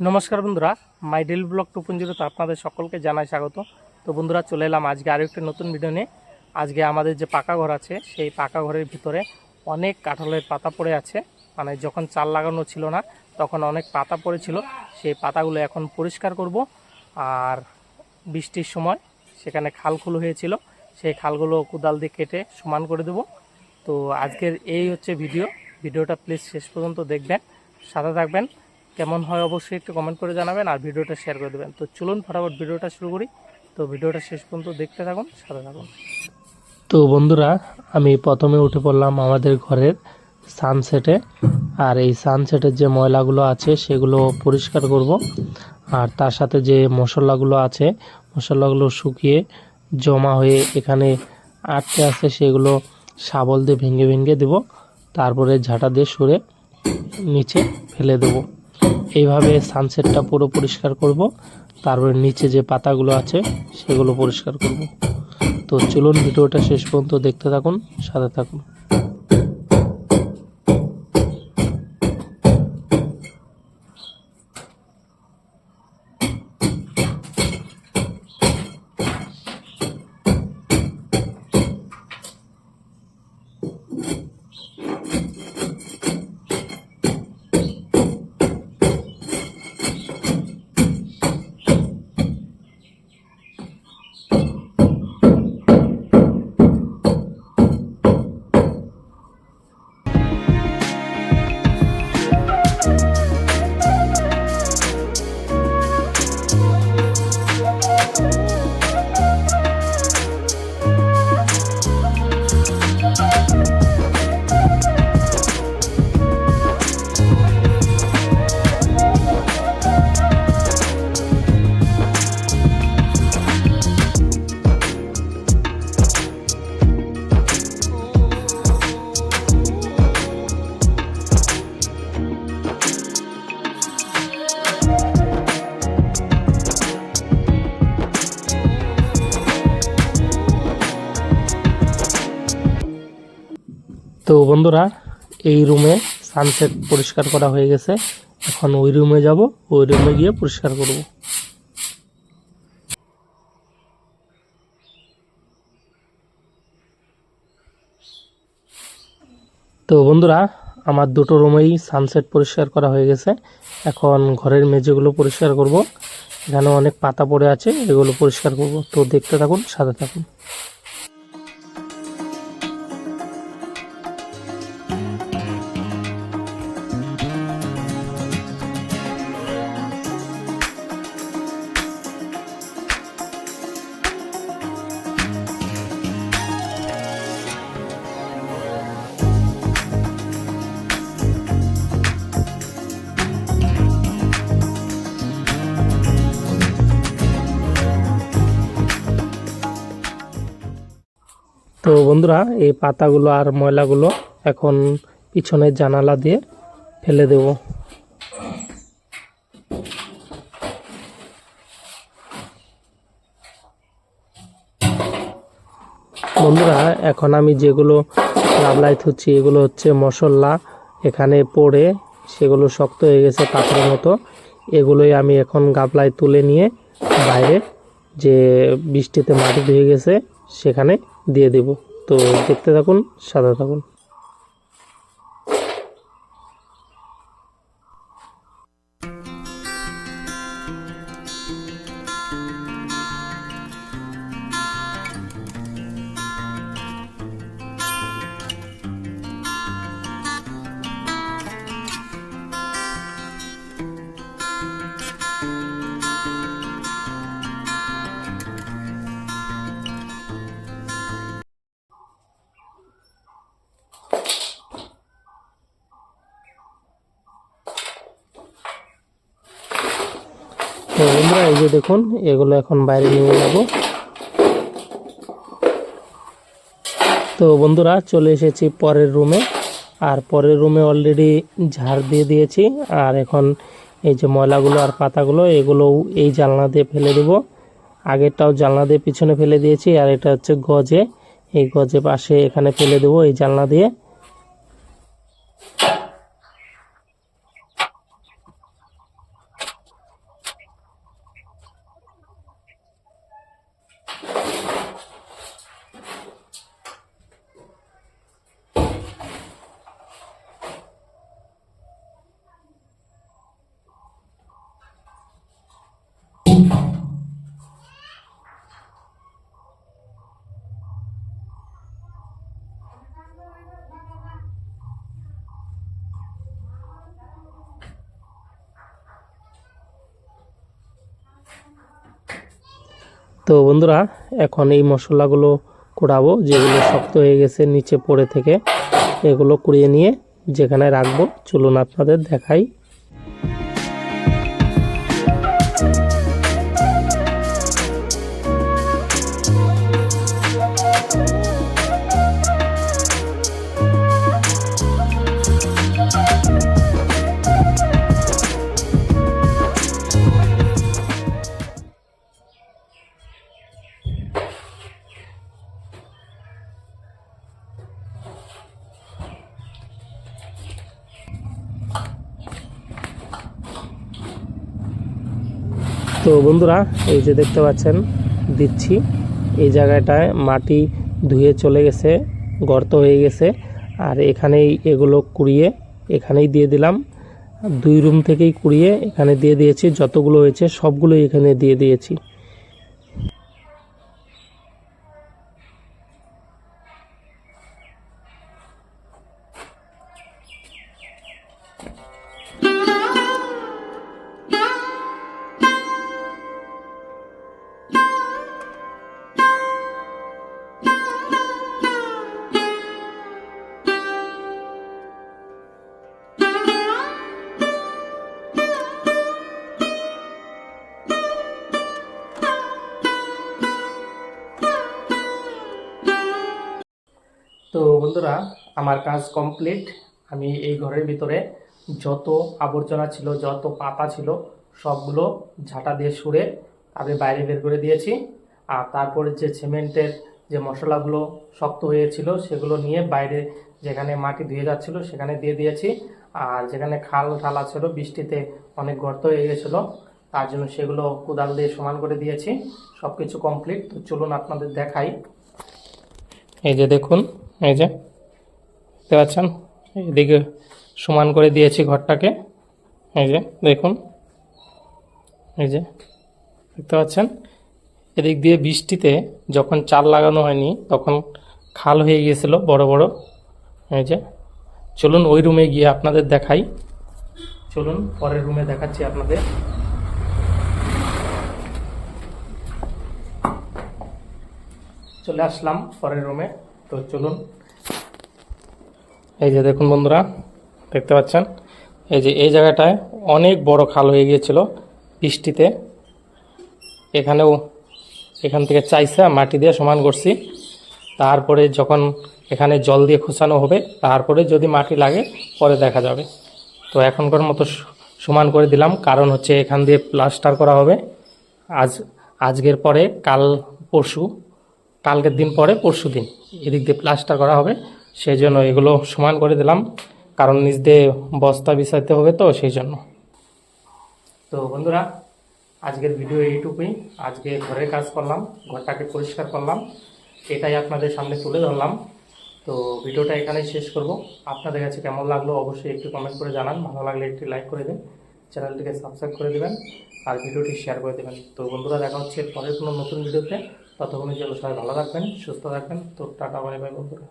নমস্কার বন্ধুরা, my daily blog to পঞ্জিরোতে আপনাদের সকলকে জানাই স্বাগত। তো বন্ধুরা, চলে এলাম আজকে আরও একটি নতুন ভিডিও নিয়ে। আজকে আমাদের যে পাকা ঘর আছে, সেই পাকা ঘরের ভিতরে অনেক কাঁঠালের পাতা পড়ে আছে। মানে যখন চাল লাগানো ছিল না, তখন অনেক পাতা পড়েছিল। সেই পাতাগুলো এখন পরিষ্কার করব। আর বৃষ্টির সময় সেখানে খাল খালখুল হয়েছিল, সেই খালগুলো কোদাল দিয়ে কেটে সমান করে দেব। তো আজকের এই হচ্ছে ভিডিও ভিডিওটা প্লিজ শেষ পর্যন্ত দেখবেন, সাথে থাকবেন। কেমন হয় অবশ্যই একটু কমেন্ট করে জানাবেন আর ভিডিওটা শেয়ার করে দেবেন। তো চলুন ফটাফট ভিডিওটা শুরু করি। তো ভিডিওটা শেষ পর্যন্ত দেখতে থাকুন, সাথে থাকুন। তো বন্ধুরা, আমি প্রথমে উঠে পড়লাম আমাদের ঘরের সানসেটে আর এই সানসেটের যে ময়লাগুলো আছে, সেগুলো পরিষ্কার করব। আর তার সাথে যে মশলাগুলো আছে, মশলাগুলো শুকিয়ে জমা হয়ে এখানে আটকে আছে, সেগুলো শাবল দিয়ে ভেঙে ভেঙে দেব। তারপরে ঝাঁটা দিয়ে সরে নিচে ফেলে দেবো। এইভাবে সানসেটটা পুরো পরিষ্কার করব। তারপরে নিচে যে পাতাগুলো আছে, সেগুলো পরিষ্কার করব। তো চলুন, ভিডিওটা শেষ পর্যন্ত দেখতে থাকুন, সাথে থাকুন। তো বন্ধুরা, এই রুমে সানসেট পরিষ্কার করা হয়ে গেছে। এখন ওই রুমে যাব, ওই রুমে গিয়ে পরিষ্কার করব। তো বন্ধুরা, আমার দুটো রুমেই সানসেট পরিষ্কার করা হয়ে গেছে। এখন ঘরের মেঝেগুলো পরিষ্কার করব। এখানে অনেক পাতা পড়ে আছে, এগুলো পরিষ্কার করব। তো দেখতে থাকুন, সাথে থাকুন। তো বন্ধুরা, এই পাতাগুলো আর ময়লাগুলো এখন পিছনের জানালা দিয়ে ফেলে দেব। বন্ধুরা, এখন আমি যেগুলো গাবলাই থুচ্ছি, এগুলো হচ্ছে মশলা। এখানে পড়ে সেগুলো শক্ত হয়ে গেছে পাথরের মতো। এগুলোই আমি এখন গাবলায় তুলে নিয়ে বাইরে যে বৃষ্টিতে মাটি ধুয়ে গেছে, সেখানে দিয়ে দেব। তো দেখতে থাকুন সাদা থাকুন। তো বন্ধুরা, এই যে দেখুন, এগুলো এখন বাইরে নিয়ে যাব। তো বন্ধুরা, চলে এসেছি পরের রুমে। আর পরের রুমে অলরেডি ঝাড় দিয়ে দিয়েছি। আর এখন এই যে ময়লাগুলো আর পাতাগুলো, এগুলোও এই জানলা দিয়ে ফেলে দেব। আগেরটাও জানলা দিয়ে পিছনে ফেলে দিয়েছি, আর এটা হচ্ছে গজে। এই গজে পাশে এখানে ফেলে দেবো এই জানলা দিয়ে। তো বন্ধুরা, এখন এই মশলাগুলো কুড়াবো, যেগুলো শক্ত হয়ে গেছে নিচে পড়ে থেকে, এগুলো কুড়িয়ে নিয়ে যেখানে রাখব, চলুন আপনাদের দেখাই। তো বন্ধুরা, এই যে দেখতে পাচ্ছেন, দিচ্ছি। এই জায়গাটায় মাটি ধুয়ে চলে গেছে, গর্ত হয়ে গেছে। আর এখানেই এগুলো কুড়িয়ে এখানেই দিয়ে দিলাম। দুই রুম থেকেই কুড়িয়ে এখানে দিয়ে দিয়েছি, যতগুলো হয়েছে সবগুলোই এখানে দিয়ে দিয়েছি। বন্ধুরা, আমার কাজ কমপ্লিট আমি এই ঘরের ভিতরে যত আবর্জনা ছিল, যত পাতা ছিল, সবগুলো ঝাঁটা দিয়ে সুরে আমি বাইরে বের করে দিয়েছি। আর তারপরে যে সিমেন্টের যে মশলাগুলো শক্ত হয়েছিল, সেগুলো নিয়ে বাইরে যেখানে মাটি ধুয়ে যাচ্ছিল, সেখানে দিয়ে দিয়েছি। আর যেখানে খাল ঠালা ছিল, বৃষ্টিতে অনেক গর্ত হয়ে গেছিল, তার জন্য সেগুলো কোদাল দিয়ে সমান করে দিয়েছি। সব কিছু কমপ্লিট তো চলুন আপনাদের দেখাই। এই যে দেখুন এই যে, দেখতে পাচ্ছেন? এদিকে সমান করে দিয়েছি ঘরটাকে। এই যে, দেখুন। এই যে, দেখতে পাচ্ছেন? এদিক দিয়ে বৃষ্টিতে যখন চাল লাগানো হয়নি, তখন খাল হয়ে গিয়েছিল বড় বড়। এই যে, চলুন ওই রুমে গিয়ে আপনাদের দেখাই। চলুন, পরের রুমে দেখাচ্ছি আপনাদের। চলে আসলাম পরের রুমে। তো চলুন। এই যে দেখুন বন্ধুরা, দেখতে পাচ্ছেন? এই যে এই জায়গাটায় অনেক বড় খাল হয়ে গিয়েছিল বৃষ্টিতে। এখানেও এখান থেকে চাইছে মাটি দিয়ে সমান করছি। তারপরে যখন এখানে জল দিয়ে খোঁচানো হবে, তারপরে যদি মাটি লাগে, পরে দেখা যাবে। তো এখনকার মতো সমান করে দিলাম। কারণ হচ্ছে এখান দিয়ে প্লাস্টার করা হবে। আজ, আজকের পরে কাল পরশু কালকের দিন পরে, পরশু দিন। এদিক দিয়ে প্লাস্টার করা হবে। সেই জন্য এগুলো সমান করে দিলাম। কারণ নিচ দিয়ে বস্তা বিছাইতে হবে তো সেই জন্য তো বন্ধুরা, আজকের ভিডিও এইটুকুই। আজকে ঘরের কাজ করলাম, ঘরটাকে পরিষ্কার করলাম। এটাই আপনাদের সামনে তুলে ধরলাম। তো ভিডিওটা এখানেই শেষ করব। আপনাদের কাছে কেমন লাগল অবশ্যই একটু কমেন্ট করে জানান। ভালো লাগলে একটি লাইক করে দিন। চ্যানেলটিকে সাবস্ক্রাইব করে দেবেন। আর ভিডিওটি শেয়ার করে দেবেন। তো বন্ধুরা, দেখা হচ্ছে পরের কোনো নতুন ভিডিওতে। ততক্ষণের জন্য সবাই ভালো থাকবেন সুস্থ থাকবেন। তো টাটা বাই বাই বন্ধুরা।